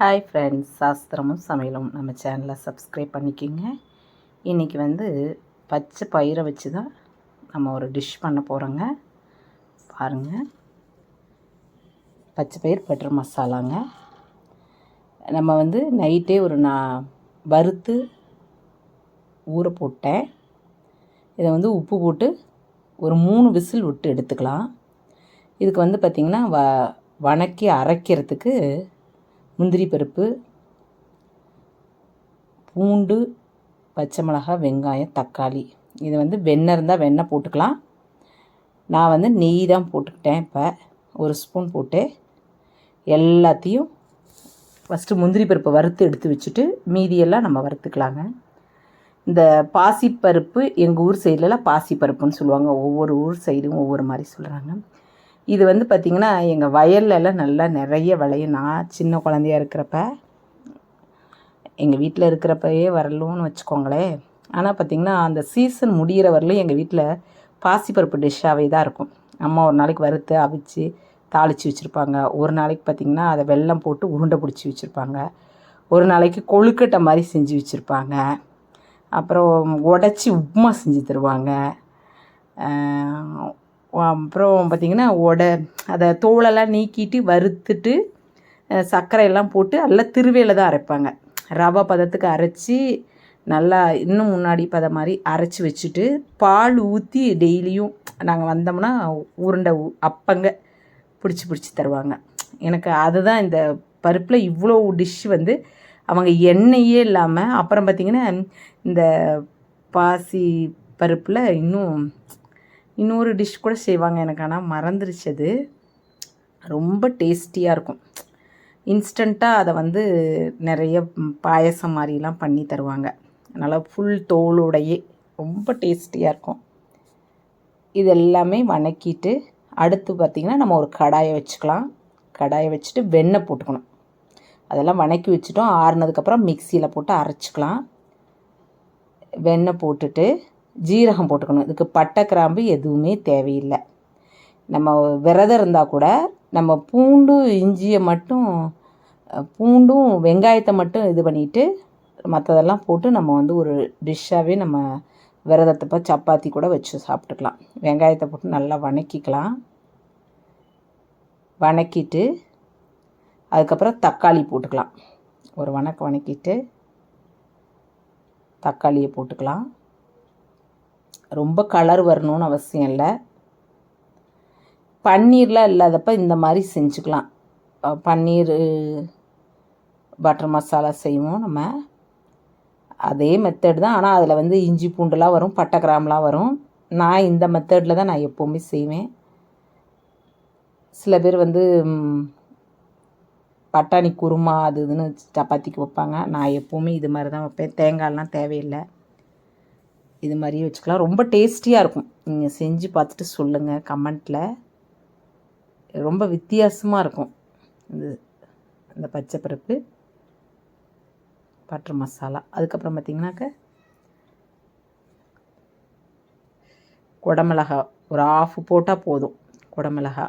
Hi friends சாஸ்திரமும் சமையலும். நம்ம சேனலை சப்ஸ்கிரைப் பண்ணிக்கோங்க. இன்றைக்கி வந்து பச்சை பயிரை வச்சு தான் நம்ம ஒரு டிஷ் பண்ண போகிறோங்க பாருங்கள் பச்சை பயிர் பட்டர் மசாலாங்க நம்ம வந்து நைட்டே ஒரு நான் வறுத்து ஊற போட்டேன். இதை வந்து உப்பு போட்டு ஒரு மூணு விசில் விட்டு எடுத்துக்கலாம். இதுக்கு வந்து பார்த்திங்கன்னா வ வணக்கி அரைக்கிறதுக்கு முந்திரி பருப்பு பூண்டு பச்சை மிளகாய் வெங்காயம் தக்காளி. இது வந்து வெண்ணெய் இருந்தால் வெண்ணெய் போட்டுக்கலாம். நான் வந்து நெய் தான் போட்டுக்கிட்டேன் இப்போ. ஒரு ஸ்பூன் போட்டு எல்லாத்தையும் ஃபஸ்ட்டு முந்திரி பருப்பை வறுத்து எடுத்து வச்சுட்டு மீதியெல்லாம் நம்ம வறுத்துக்கலாங்க. இந்த பாசிப்பருப்பு எங்கள் ஊர் சைட்லலாம் பாசிப்பருப்புன்னு சொல்லுவாங்க. ஒவ்வொரு ஊர் சைடும் ஒவ்வொரு மாதிரி சொல்கிறாங்க இது வந்து பார்த்திங்கன்னா எங்கள் வயல்லலாம் நல்லா நிறைய விளையும். நான் சின்ன குழந்தையா இருக்கிறப்ப எங்கள் வீட்டில் இருக்கிறப்பயே வரலும்னு வச்சுக்கோங்களேன். ஆனால் பார்த்திங்கன்னா அந்த சீசன் முடிகிற வரலும் எங்கள் வீட்டில் பாசிப்பருப்பு டிஷ்ஷாகவே தான் இருக்கும். அம்மா ஒரு நாளைக்கு வறுத்து அவிச்சு தாளித்து வச்சுருப்பாங்க. ஒரு நாளைக்கு பார்த்திங்கன்னா அதை வெல்லம் போட்டு உருண்டை பிடிச்சி வச்சுருப்பாங்க. ஒரு நாளைக்கு கொழுக்கட்டை மாதிரி செஞ்சு வச்சுருப்பாங்க. அப்புறம் உடச்சி உப்புமா செஞ்சு தருவாங்க. அப்புறம் பார்த்திங்கன்னா உட அதை தோலெல்லாம் நீக்கிட்டு வறுத்துட்டு சர்க்கரையெல்லாம் போட்டு நல்லா திருவையில் தான் அரைப்பாங்க. ரவை பதத்துக்கு அரைச்சி நல்லா இன்னும் முன்னாடி பதம் மாதிரி அரைச்சி வச்சுட்டு பால் ஊற்றி டெய்லியும் நாங்கள் வந்தோம்னா உருண்டை அப்பங்க பிடிச்சி பிடிச்சி தருவாங்க. எனக்கு அதுதான் இந்த பருப்பில் இவ்வளோ டிஷ் வந்து அவங்க எண்ணெயே இல்லாமல் அப்புறம் பார்த்திங்கன்னா இந்த பாசி பருப்பில் இன்னும் இன்னொரு டிஷ் கூட செய்வாங்க எனக்கு. ஆனால் மறந்துருச்சது அது. ரொம்ப டேஸ்டியாக இருக்கும். இன்ஸ்டண்ட்டாக அதை வந்து நிறைய பாயசம் மாதிரிலாம் பண்ணி தருவாங்க. அதனால் ஃபுல் தோலோடையே ரொம்ப டேஸ்டியாக இருக்கும். இது எல்லாமே வணக்கிட்டு அடுத்து பார்த்திங்கன்னா நம்ம ஒரு கடாயை வச்சுக்கலாம். கடாயை வச்சுட்டு வெண்ணெய் போட்டுக்கணும். அதெல்லாம் வணக்கி வச்சுட்டோம். ஆறுனதுக்கப்புறம் மிக்சியில் போட்டு அரைச்சிக்கலாம். வெண்ணெய் போட்டுட்டு ஜீரகம் போட்டுக்கணும். இதுக்கு பட்டை கிராம்பு எதுவுமே தேவையில்லை. நம்ம விரதம் இருந்தால் கூட நம்ம பூண்டு இஞ்சியை மட்டும் பூண்டும் வெங்காயத்தை மட்டும் இது பண்ணிவிட்டு மற்றதெல்லாம் போட்டு நம்ம வந்து ஒரு டிஷ்ஷாகவே நம்ம விரதத்தப்போ சப்பாத்தி கூட வச்சு சாப்பிட்டுக்கலாம். வெங்காயத்தை போட்டு நல்லா வணக்கிக்கலாம். வணக்கிட்டு அதுக்கப்புறம் தக்காளி போட்டுக்கலாம். ஒரு வணக்கம் வணக்கிட்டு தக்காளியை போட்டுக்கலாம். ரொம்ப கலர் வரணும்னு அவசியம் இல்லை. பன்னீர்லாம் இல்லாதப்ப இந்த மாதிரி செஞ்சுக்கலாம். பன்னீர் பட்டர் மசாலா செய்வோம் நம்ம. அதே மெத்தட் தான். ஆனால் அதில் வந்து இஞ்சி பூண்டுலாம் வரும் பட்டை கிராம்லாம் வரும். நான் இந்த மெத்தடில் தான் நான் எப்போவுமே செய்வேன். சில பேர் வந்து பட்டாணி குருமா அது இதுன்னு சப்பாத்திக்கு வைப்பாங்க. நான் எப்போவுமே இது மாதிரி தான் வைப்பேன். தேங்காயெலாம் தேவையில்லை. இது மாதிரியே வச்சுக்கலாம். ரொம்ப டேஸ்டியாக இருக்கும். நீங்கள் செஞ்சு பார்த்துட்டு சொல்லுங்கள் கமெண்ட்டில் ரொம்ப வித்தியாசமாக இருக்கும். இது இந்த பச்சை பருப்பு பட்டர் மசாலா. அதுக்கப்புறம் பார்த்திங்கனாக்க குடமிளகா ஒரு ஆஃப் போட்டால் போதும். குடமிளகா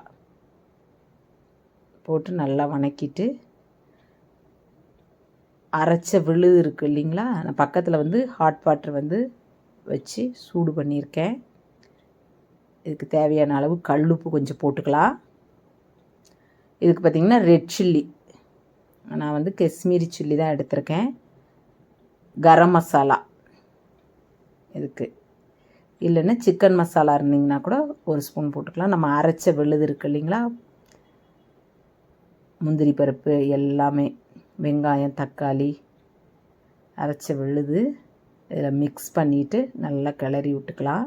போட்டு நல்லா வணக்கிட்டு அரைச்ச விழுது இருக்குது இல்லைங்களா? நான் பக்கத்தில் வந்து ஹாட் வாட்டர் வந்து வச்சு சூடு பண்ணியிருக்கேன். இதுக்கு தேவையான அளவு கல்லுப்பு கொஞ்சம் போட்டுக்கலாம். இதுக்கு பார்த்திங்கன்னா ரெட் சில்லி நான் வந்து காஷ்மீரி சில்லி தான் எடுத்திருக்கேன். கரம் மசாலா. இதுக்கு. இல்லைன்னா சிக்கன் மசாலா இருந்தீங்கன்னா கூட ஒரு ஸ்பூன் போட்டுக்கலாம். நம்ம அரைச்ச விழுது இருக்குது இல்லைங்களா? முந்திரி பருப்பு எல்லாமே வெங்காயம் தக்காளி அரைச்ச விழுது. இதில் மிக்ஸ் பண்ணிவிட்டு நல்லா கிளறி விட்டுக்கலாம்.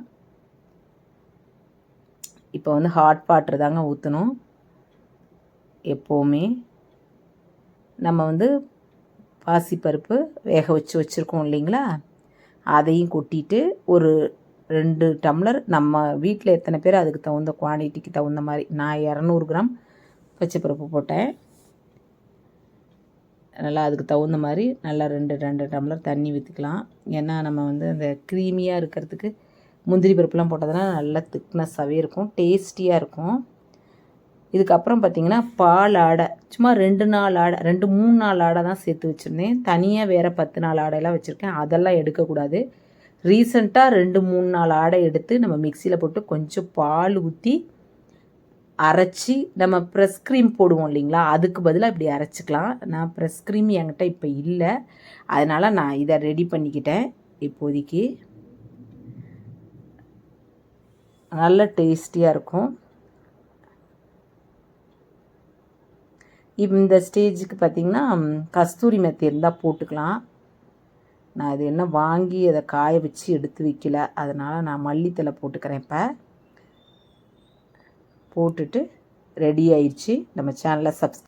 இப்போ வந்து ஹாட் வாட்டர் தாங்க ஊற்றணும் எப்போவுமே நம்ம வந்து பாசிப்பருப்பு வேக வச்சு வச்சுருக்கோம் இல்லைங்களா? அதையும் கொட்டிட்டு ஒரு ரெண்டு டம்ளர் நம்ம வீட்டில் எத்தனை பேர் அதுக்கு தகுந்த குவான்டிட்டிக்கு தகுந்த மாதிரி நான் இரநூறு கிராம் பச்சைப்பருப்பு போட்டேன். நல்லா அதுக்கு தகுந்த மாதிரி நல்லா ரெண்டு ரெண்டு டம்ளர் தண்ணி ஊற்றிக்கலாம் ஏன்னா நம்ம வந்து அந்த க்ரீமியாக இருக்கிறதுக்கு முந்திரி பருப்புலாம் போட்டதுனா நல்லா திக்னஸ்ஸாகவே இருக்கும் டேஸ்டியாக இருக்கும். இதுக்கப்புறம் பார்த்திங்கன்னா பால் ஆடை சும்மா ரெண்டு நாள் ஆடை ரெண்டு மூணு நாள் ஆடை தான் சேர்த்து வச்சுருந்தேன். தனியாக வேறு பத்து நாள் ஆடையெல்லாம் வச்சுருக்கேன். அதெல்லாம் எடுக்கக்கூடாது. ரீசண்டாக ரெண்டு மூணு நாள் ஆடை எடுத்து நம்ம மிக்சியில் போட்டு கொஞ்சம் பால் ஊற்றி அரைச்சி நம்ம ப்ரெஸ் க்ரீம் போடுவோம் இல்லைங்களா? அதுக்கு பதிலாக இப்படி அரைச்சிக்கலாம். நான் ப்ரெஸ் க்ரீம் என்கிட்ட இப்போ இல்லை. அதனால் நான் இதை ரெடி பண்ணிக்கிட்டேன் இப்போதைக்கு. நல்ல டேஸ்டியாக இருக்கும். இந்த ஸ்டேஜுக்கு பார்த்திங்கன்னா கஸ்தூரி மெத்தி இருந்தால் போட்டுக்கலாம். நான் அது என்ன வாங்கி அதை காய வச்சு எடுத்து வைக்கல. அதனால் நான் மல்லித்தலை போட்டுக்கிறேன் இப்போ. போட்டுட்டு ரெடி ஆயிடுச்சு. நம்ம சேனலை சப்ஸ்